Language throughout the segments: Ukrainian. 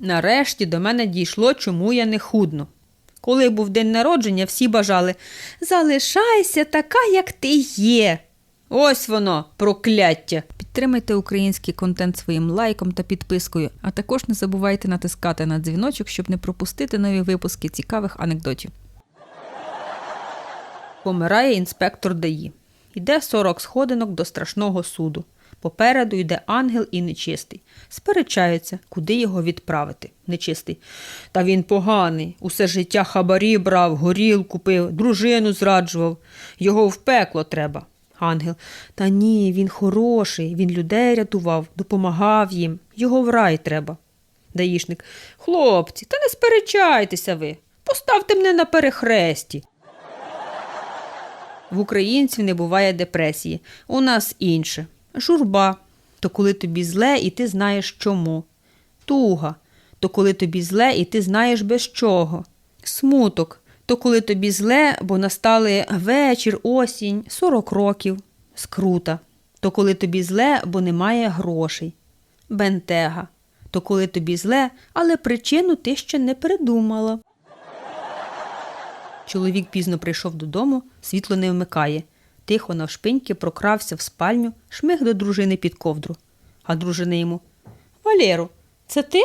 Нарешті до мене дійшло, чому я не худну. Коли був день народження, всі бажали Залишайся така, як ти є. Ось воно, прокляття. Підтримайте український контент своїм лайком та підпискою, а також не забувайте натискати на дзвіночок, щоб не пропустити нові випуски цікавих анекдотів. Помирає інспектор ДАІ. Йде 40 сходинок до страшного суду. Попереду йде ангел і нечистий. Сперечаються, куди його відправити. Нечистий. Та він поганий. Усе життя хабарі брав, горілку пив, дружину зраджував. Його в пекло треба. Ангел. Та ні, він хороший, він людей рятував, допомагав їм. Його в рай треба. Даїшник. Хлопці, та не сперечайтеся ви. Поставте мене на перехресті. В українців не буває депресії. У нас інше. Журба то коли тобі зле, і ти знаєш чому. Туга то коли тобі зле, і ти знаєш без чого. Смуток то коли тобі зле, бо настали вечір, осінь, 40 років. Скрута то коли тобі зле, бо немає грошей. Бентега то коли тобі зле, але причину ти ще не придумала. Чоловік пізно прийшов додому, світло не вмикає. Тихо навшпиньки прокрався в спальню, шмиг до дружини під ковдру. А дружина йому Валєру, це ти?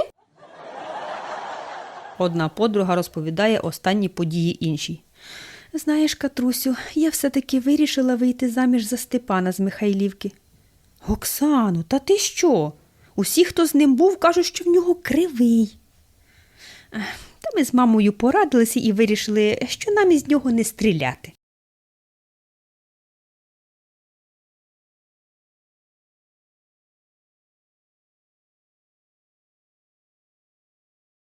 Одна подруга розповідає останні події іншій. Знаєш, Катрусю, я все-таки вирішила вийти заміж за Степана з Михайлівки. Оксану, та ти що? Усі, хто з ним був, кажуть, що в нього кривий. Та ми з мамою порадилися і вирішили, що нам із нього не стріляти.